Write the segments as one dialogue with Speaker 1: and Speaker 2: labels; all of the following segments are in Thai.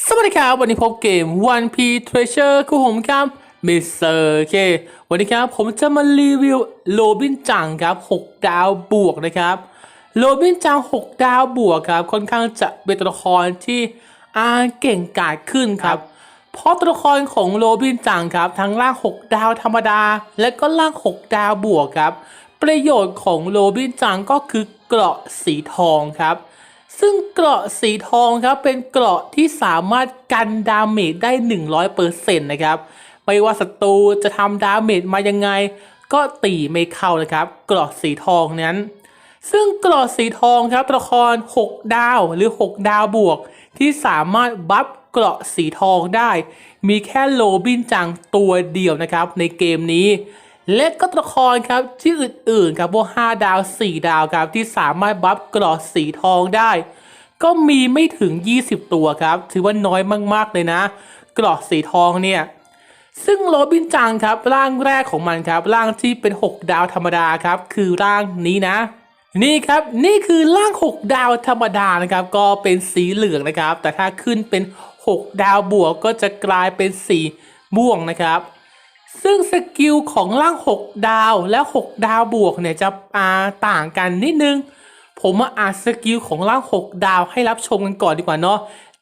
Speaker 1: สวัสดีครับวันนี้พบเกม One Piece Treasure คู่ผมครับมิสเตอร์เควันนี้ครับผมจะมารีวิวโรบินจังครับ 6 ดาวบวกนะครับโรบินจัง 6 ดาวบวกครับ ค่อนข้างจะเป็นตัวละครที่อาเก่งกาจขึ้นครับ เพราะตัวละครของโรบินจังครับ ทั้งล่าง 6 ดาวธรรมดา และก็ล่าง 6 ดาวบวกครับ ประโยชน์ของโรบินจังก็คือเกราะสีทองครับ ซึ่งเกราะสีทองครับเป็นเกราะที่สามารถกันดาเมจได้ 100%นะครับ ไม่ว่าศัตรูจะทำดาเมจมายังไง ก็ตีไม่เข้านะครับ เกราะสีทองนั้น ซึ่งเกราะสีทองครับตัวละคร 6 ดาวหรือ 6 ดาวบวก ที่สามารถบัฟเกราะสีทองได้ มีแค่โรบินจังตัวเดียวนะครับในเกมนี้ และก็ตัวละครครับที่อื่นๆครับพวก5ดาว 4 ดาวครับที่สามารถบัฟกราะสีทองได้ ก็มีไม่ถึง 20 ตัวครับ ถือว่าน้อยมากๆเลยนะ กราะสีทองเนี่ย ซึ่งโรบินจังครับร่างแรกของมันครับ ร่างที่เป็น 6 ดาวธรรมดาครับ คือร่างนี้นะ นี่ครับนี่คือร่าง 6 ดาวธรรมดานะครับ ก็เป็นสีเหลืองนะครับ แต่ถ้าขึ้นเป็น 6 ดาวบวกก็จะกลายเป็นสีม่วงนะครับ ซึ่งสกิลของร่าง 6 ดาวและ 6 ดาวบวกเนี่ยจะอ่าต่างกันนิดนึง ผมมาอ่านสกิลของร่าง 6 ดาวให้รับชมกันก่อนดีกว่าเนาะ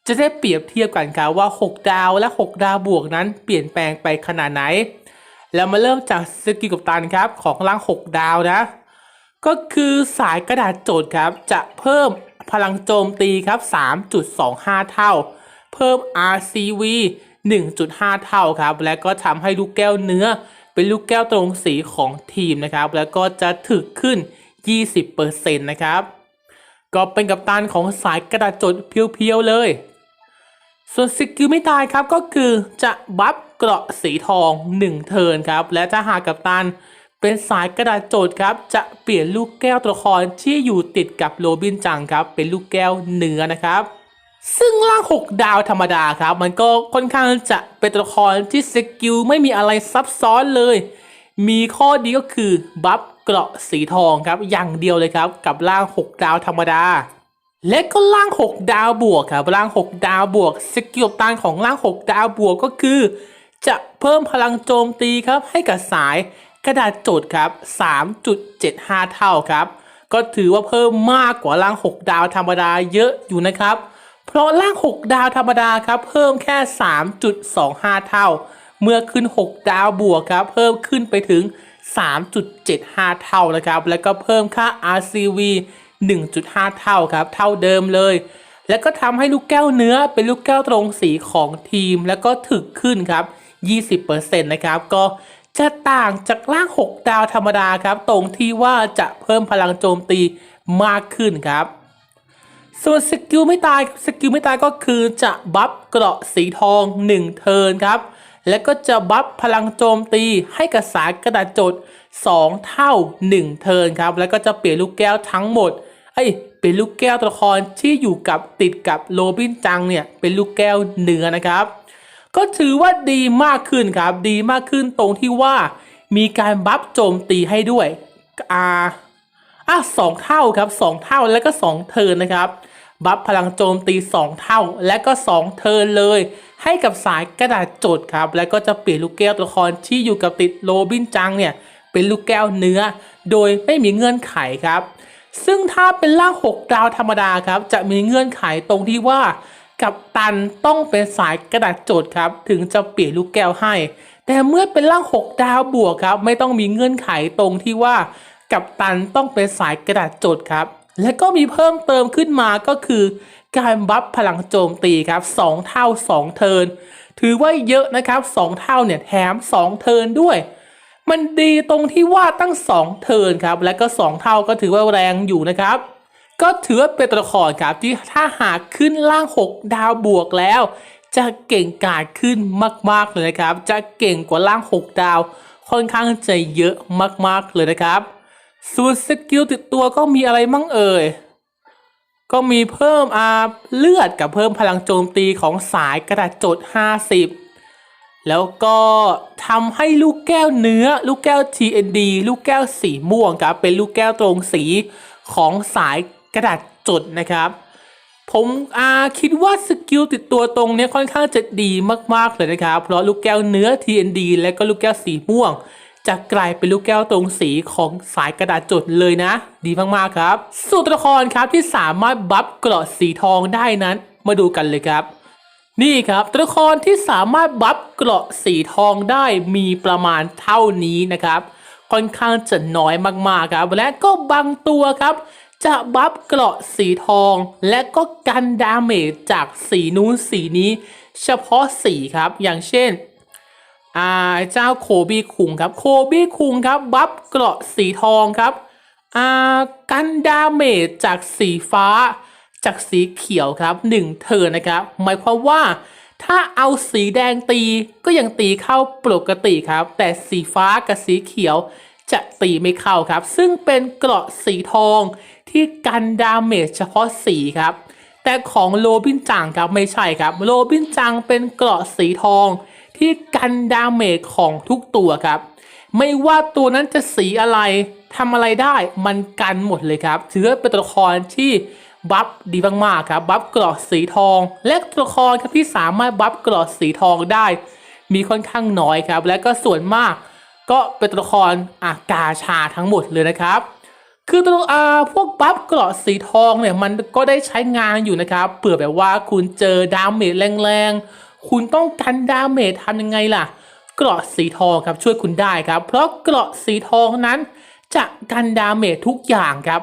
Speaker 1: จะได้เปรียบเทียบกันครับว่า 6 ดาวและ 6 ดาวบวกนั้นเปลี่ยนแปลงไปขนาดไหน แล้วมาเริ่มจากสกิลกับตันครับของร่าง 6 ดาวนะ ก็คือสายกระดาษโจทย์ครับจะเพิ่มพลังโจมตีครับ 3.25 เท่า เพิ่ม RCV 1.5 เท่าครับ และก็ทำให้ลูกแก้วเนื้อ เป็นลูกแก้วตรงสีของทีมนะครับ แล้วก็จะถึกขึ้น 20%นะครับ ก็เป็นกัปตันของสายกระดาษจทย์เพียวๆเลย ส่วนสกิลไม่ตายครับก็คือจะบัฟเกราะสีทอง 1 เทิร์นครับ และถ้าหากกัปตันเป็นสายกระดาษโจทย์ครับ จะเปลี่ยนลูกแก้วตัวละครที่อยู่ติดกับโรบินจังครับ เป็นลูกแก้วเนื้อนะครับ ซึ่งล่าง 6 ดาวธรรมดาครับ มันก็ค่อนข้างจะเป็นตัวละครที่สกิลไม่มีอะไรซับซ้อนเลย มีข้อดีก็คือบัฟเกราะสีทองครับ อย่างเดียวเลยครับ กับล่าง 6 ดาวธรรมดา และก็ล่าง 6 ดาวบวกครับล่าง 6 ดาวบวก สกิลตันของล่าง 6 ดาวบวกก็คือ จะเพิ่มพลังโจมตีครับให้กับสายกระดาษโจทย์ครับ 3.75 เท่าครับ ก็ถือว่าเพิ่มมากกว่าล่าง 6 ดาวธรรมดาเยอะอยู่นะครับ เพราะล่าง 6 ดาวธรรมดาครับ เพิ่มแค่ 3.25 เท่า เมื่อขึ้น 6 ดาวบวกครับ เพิ่มขึ้นไปถึง 3.75 เท่านะครับ แล้วก็เพิ่มค่า RCV 1.5 เท่าครับ เท่าเดิมเลย แล้วก็ทำให้ลูกแก้วเนื้อเป็นลูกแก้วตรงสีของทีม แล้วก็ถึกขึ้นครับ 20%นะครับ ก็จะต่างจากล่าง 6 ดาวธรรมดาครับ ตรงที่ว่าจะเพิ่มพลังโจมตีมากขึ้นครับ ส่วนสกิลไม่ตายสกิลไม่ตายก็คือจะบัฟเกราะสีทอง 1 เทิร์นครับ และก็จะบัฟพลังโจมตีให้กับสายกระดาษจทย์2เท่า 1 เทิร์นครับ แล้วก็จะเปลี่ยนลูกแก้วทั้งหมดเอ้เป็นลูกแก้วตัวละครที่อยู่กับติดกับโรบินจังเนี่ยเป็นลูกแก้วเนื้อนะครับ ก็ถือว่าดีมากขึ้นครับ ดีมากขึ้นตรงที่ว่ามีการบัฟโจมตีให้ด้วยอ่า อะสองเท่าครับสองเท่าแล้วก็สองเทินนะครับ บัฟพลังโจมตี2เท่าและก็2เทินเลย ให้กับสายกระดาษโจทย์ครับ แล้วก็จะเปลี่ยนลูกแก้วตัวละครที่อยู่กับติดโรบินจังเนี่ยเป็นลูกแก้วเนื้อ โดยไม่มีเงื่อนไขครับ ซึ่งถ้าเป็นล่าง6ดาวธรรมดาครับ จะมีเงื่อนไขตรงที่ว่ากับตันต้องเป็นสายกระดาษโจทย์ครับ ถึงจะเปลี่ยนลูกแก้วให้ แต่เมื่อเป็นล่าง 6 ดาวบวกครับ ไม่ต้องมีเงื่อนไขตรงที่ว่า กับตันต้องเป็นสายกระดาษจทย์ครับ และก็มีเพิ่มเติมขึ้นมาก็คือ การบัฟพลังโจมตีครับ 2 เท่า 2 เทินถือว่าเยอะนะครับ 2 เท่าเนี่ยแถม 2 เทินด้วย มันดีตรงที่ว่าตั้ง 2 เทินครับ และก็ 2 เท่าก็ถือว่าแรงอยู่นะครับ ก็ถือว่าเป็นตัวละครครับที่ถ้าหากขึ้นล่าง 6 ดาวบวกแล้ว จะเก่งกาจขึ้นมาก ๆ เลยนะครับ จะเก่งกว่าล่าง 6 ดาวค่อนข้างจะเยอะมาก ๆ เลยนะครับ ส่วนสกิลติดตัวก็มีอะไรมั่งเอ่ย ก็มีเพิ่มอาเลือดกับเพิ่มพลังโจมตีของสายกระดาษจทย์50 แล้วก็ทำให้ลูกแก้วเนื้อ ลูกแก้ว TND ลูกแก้วสีม่วงครับ เป็นลูกแก้วตรงสีของสายกระดาษจดนะครับผมอาคิดว่าสกิลติดตัวตรงนี้ค่อนข้างจะดีมาก ๆ เลยนะครับ เพราะลูกแก้วเนื้อ TND และก็ลูกแก้วสีม่วง จะกลายเป็นลูกแก้วตรงสีของสายกระดาษจดเลยนะ ดีมากๆครับ ส่วนตัวละครครับที่สามารถบัฟเกราะสีทองได้นั้น มาดูกันเลยครับ นี่ครับตัวละครที่สามารถบัฟเกราะสีทองได้มีประมาณเท่านี้นะครับ ค่อนข้างจะน้อยมากๆครับ และก็บางตัวครับจะบัฟเกราะสีทอง และก็กันดาเมจจากสีนู้นสีนี้ เฉพาะสีครับอย่างเช่น อ่าเจ้าโคบี้คุงครับโคบี้คุงครับบัฟเกราะสีทองครับอ่ากันดาเมจจากสีฟ้า จากสีเขียวครับหนึ่งเทิร์นนะครับหมายความว่าถ้าเอาสีแดงตีก็ยังตีเข้าปกติครับ แต่สีฟ้ากับสีเขียวจะตีไม่เข้าครับ ซึ่งเป็นเกราะสีทองที่กันดาเมจเฉพาะสีครับ แต่ของโรบินจังครับไม่ใช่ครับ โรบินจังเป็นเกราะสีทอง ที่กันดาเมจของทุกตัวครับ ไม่ว่าตัวนั้นจะสีอะไรทำอะไรได้มันกันหมดเลยครับถือเป็นตัวละครที่บัฟดีมากๆครับบัฟเกราะสีทอง และตัวละครครับที่สามารถบัฟเกราะสีทองได้ มีค่อนข้างน้อยครับ และก็ส่วนมากก็เป็นตัวละครอากาชาทั้งหมดเลยนะครับ คือตัวอาพวกบัฟเกราะสีทองเนี่ยมันก็ได้ใช้งานอยู่นะครับเผื่อแบบว่าคุณเจอดาเมจแรงๆ คุณต้องกันดาเมจทำยังไงล่ะ เกราะสีทองครับช่วยคุณได้ครับ เพราะเกราะสีทองนั้น จะกันดาเมจทุกอย่างครับ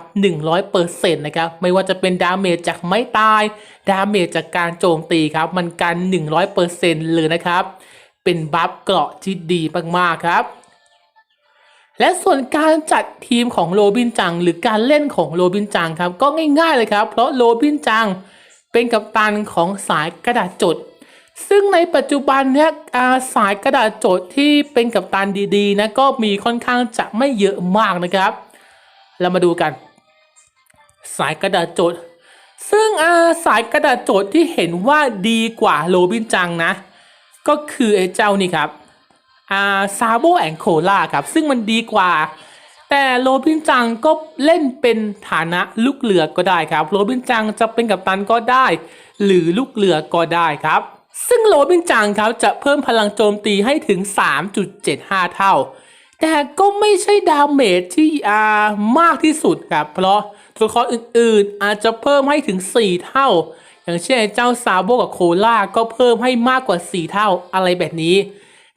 Speaker 1: 100%นะครับไม่ว่าจะเป็นดาเมจจากไม้ตาย ดาเมจจากการโจมตีครับ มันกัน 100%เลยนะครับ เป็นบัฟเกราะที่ดีมากๆครับและส่วนการจัดทีมของโรบินจัง หรือการเล่นของโรบินจังครับ ก็ง่ายๆเลยครับ เพราะโรบินจังเป็นกัปตันของสายกระดาษจด ซึ่งในปัจจุบันเนี่ยสายกระดาษจดที่เป็นกัปตันดีๆนะก็มีค่อนข้างจะไม่เยอะมากนะครับ เรามาดูกัน สายกระดาษจดซึ่งอาสายกระดาษจดที่เห็นว่าดีกว่าโรบินจังนะ ก็คือไอ้เจ้านี่ครับอาซาโบแอนโคล่าครับ ซึ่งมันดีกว่า แต่โรบินจังก็เล่นเป็นฐานะลูกเรือก็ได้ครับ โรบินจังจะเป็นกัปตันก็ได้ หรือลูกเรือก็ได้ครับ ซึ่งโรบินจังครับจะเพิ่มพลังโจมตีให้ถึง 3.75 เท่า แต่ก็ไม่ใช่ดาเมจที่อามากที่สุดครับ เพราะตัวละครอื่นๆ อาจจะเพิ่มให้ถึง 4 เท่า อย่างเช่นเจ้าซาโบกับโคล่าก็เพิ่มให้มากกว่า 4 เท่าอะไรแบบนี้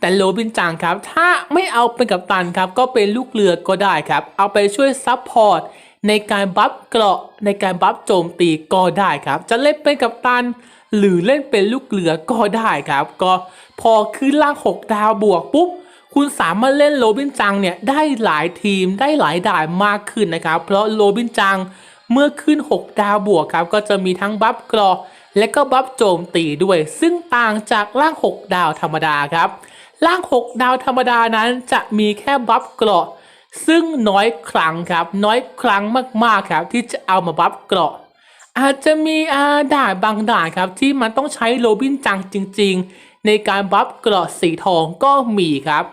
Speaker 1: แต่โรบินจังครับ ถ้าไม่เอาเป็นกัปตันครับ ก็เป็นลูกเรือก็ได้ครับ เอาไปช่วยซับพอร์ต ในการบัฟเกราะในการบัฟโจมตีก็ได้ครับ จะเล่นเป็นกัปตัน หรือเล่นเป็นลูกเรือก็ได้ครับ ก็พอขึ้นล่าง 6 ดาวบวกปุ๊บคุณสามารถเล่นโรบินจังเนี่ยได้หลายทีมได้หลายด่านมากขึ้นนะครับ เพราะโรบินจังเมื่อขึ้น 6 ดาวบวกครับ ก็จะมีทั้งบัฟกราะและก็บัฟโจมตีด้วย ซึ่งต่างจากล่าง 6 ดาวธรรมดาครับ ล่าง 6 ดาวธรรมดานั้นจะมีแค่บัฟกราะ ซึ่งน้อยครั้งครับ น้อยครั้งมากๆครับ ที่จะเอามาบัฟเกราะ อาจจะมีอาด่านบางด่านครับ ที่มันต้องใช้โรบินจังจริง ๆ ในการบัฟเกราะสีทองก็มีครับ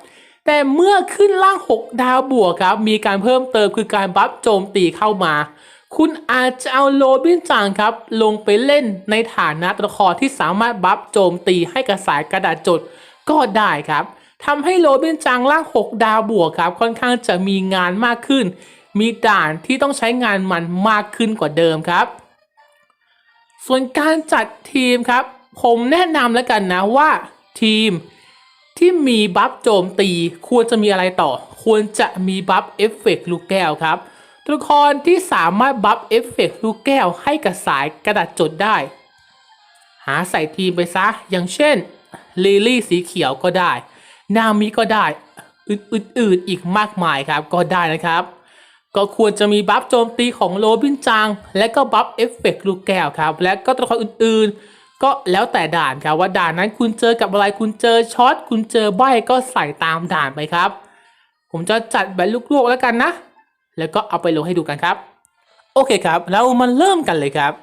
Speaker 1: แต่เมื่อขึ้นล่าง 6 ดาวบวกครับ มีการเพิ่มเติมคือการบัฟโจมตีเข้ามา คุณอาจจะเอาโรบินจังครับ ลงไปเล่นในฐานะตัวละครที่สามารถบัฟโจมตีให้กระสายกระดาษจดก็ได้ครับ ทำให้โรบินจังล่าง 6 ดาวบวกครับ ค่อนข้างจะมีงานมากขึ้น มีด่านที่ต้องใช้งานมันมากขึ้นกว่าเดิมครับ ส่วนการจัดทีมครับ ผมแนะนำแล้วกันนะว่าทีมที่มีบัฟโจมตีควรจะมีอะไรต่อ ควรจะมีบัฟเอฟเฟกต์ลูกแก้วครับ ตัวละครที่สามารถบัฟเอฟเฟกต์ลูกแก้วให้กับสายกระดาษจดได้ หาใส่ทีมไปซะ อย่างเช่นลิลี่สีเขียวก็ได้ นามิก็ได้อื่นๆอีกมากมายครับก็ได้นะครับ ก็ควรจะมีบัฟโจมตีของโรบินจัง และก็บัฟเอฟเฟกต์ลูกแก้วครับ และก็ตัวละครอื่นๆ ก็แล้วแต่ด่านครับว่าด่านนั้นคุณเจอกับอะไรคุณเจอช็อตคุณเจอใบก็ใส่ตามด่านไปครับ ผมจะจัดแบบลูกๆแล้วกันนะ แล้วก็เอาไปลงให้ดูกันครับ โอเคครับเรามาเริ่มกันเลยครับ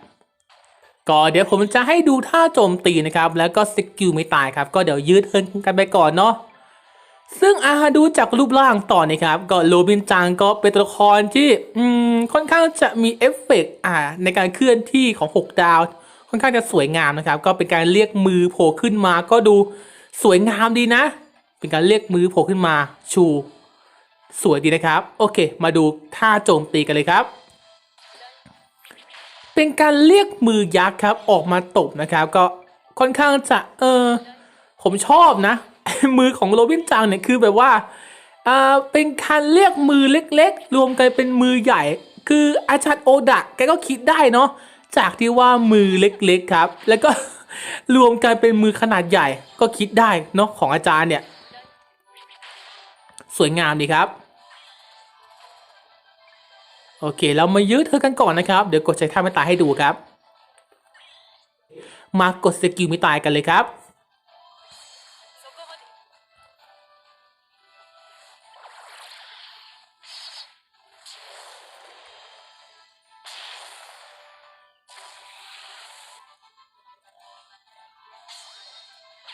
Speaker 1: ก็เดี๋ยวผมจะให้ดูท่าโจมตีนะครับ แล้วก็สกิลไม่ตายครับ ก็เดี๋ยวยืดเทิร์นกันไปก่อนเนาะ ซึ่งอาดูจากรูปร่างต่อนะครับก็โรบินจังก็เป็นตัวละครที่อืมค่อนข้างจะมีเอฟเฟกต์อ่าในการเคลื่อนที่ของ 6 ดาว ค่อนข้างจะสวยงามนะครับ ก็เป็นการเรียกมือโผล่ขึ้นมาก็ดูสวยงามดีนะ เป็นการเรียกมือโผล่ขึ้นมาชู สวยดีนะครับ โอเค มาดูท่าโจมตีกันเลยครับ เป็นการเรียกมือยักษ์ครับออกมาตบนะครับ ก็ค่อนข้างจะเออผมชอบนะ มือของโรบินจังเนี่ยคือแบบว่าอ่าเป็นการเรียกมือเล็กๆ รวมกันเป็นมือใหญ่ คืออาจารย์โอดะแกก็คิดได้เนาะจากที่ว่ามือเล็กๆครับ แล้วก็รวมกันเป็นมือขนาดใหญ่ก็คิดได้เนาะของอาจารย์เนี่ย สวยงามดีครับ โอเค เรามายื้อเธอกันก่อนนะครับ เดี๋ยวกดใช้ท่าไม่ตายให้ดูครับ มากดสกิลไม่ตายกันเลยครับ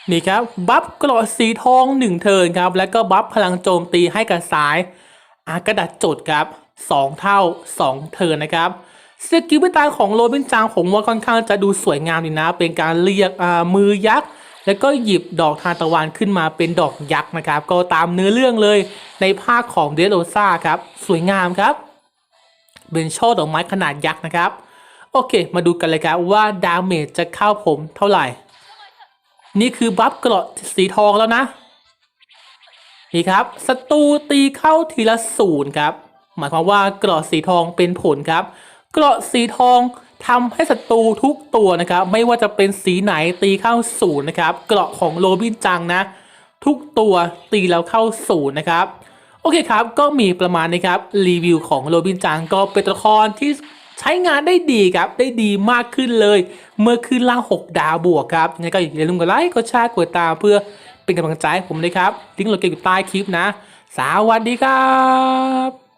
Speaker 1: นี่ครับบัฟกรอดสีทองหนึ่งเทิร์นครับ แล้วก็บัฟพลังโจมตีให้กับซ้ายอากระดาษจดครับสองเท่าสองเทิร์นนะครับสกิลไม่ตาของโรบินจางผมว่าค่อนข้างจะดูสวยงามดีนะ เป็นการเรียกอ่ามือยักษ์แล้วก็หยิบดอกทานตะวันขึ้นมาเป็นดอกยักษ์นะครับ ก็ตามเนื้อเรื่องเลยในภาคของเดโรซาครับ สวยงามครับ เป็นช่อดอกไม้ขนาดยักษ์นะครับ โอเค มาดูกันเลยครับว่าดาเมจจะเข้าผมเท่าไหร่ นี่คือบัฟเกราะสีทองแล้วนะนี่ครับศัตรูตีเข้าทีละศูนย์ครับ หมายความว่าเกราะสีทองเป็นผลครับ เกราะสีทองทำให้ศัตรูทุกตัวนะครับ ไม่ว่าจะเป็นสีไหนตีเข้าศูนย์นะครับ เกราะของโรบินจังนะ ทุกตัวตีแล้วเข้าศูนย์นะครับ โอเคครับ ก็มีประมาณนี้ครับ รีวิวของโรบินจังก็เป็นตัวละครที่ ใช้งานได้ดีครับ ได้ดีมากขึ้นเลย เมื่อขึ้นล่าง 6 ดาวบวกครับยังไงก็อย่าลืมกดไลค์ กดแชร์ กดติดตามเพื่อเป็นกำลังใจให้ผมเลยครับ ลิงก์โหลดเกมอยู่ใต้คลิปนะ สวัสดีครับ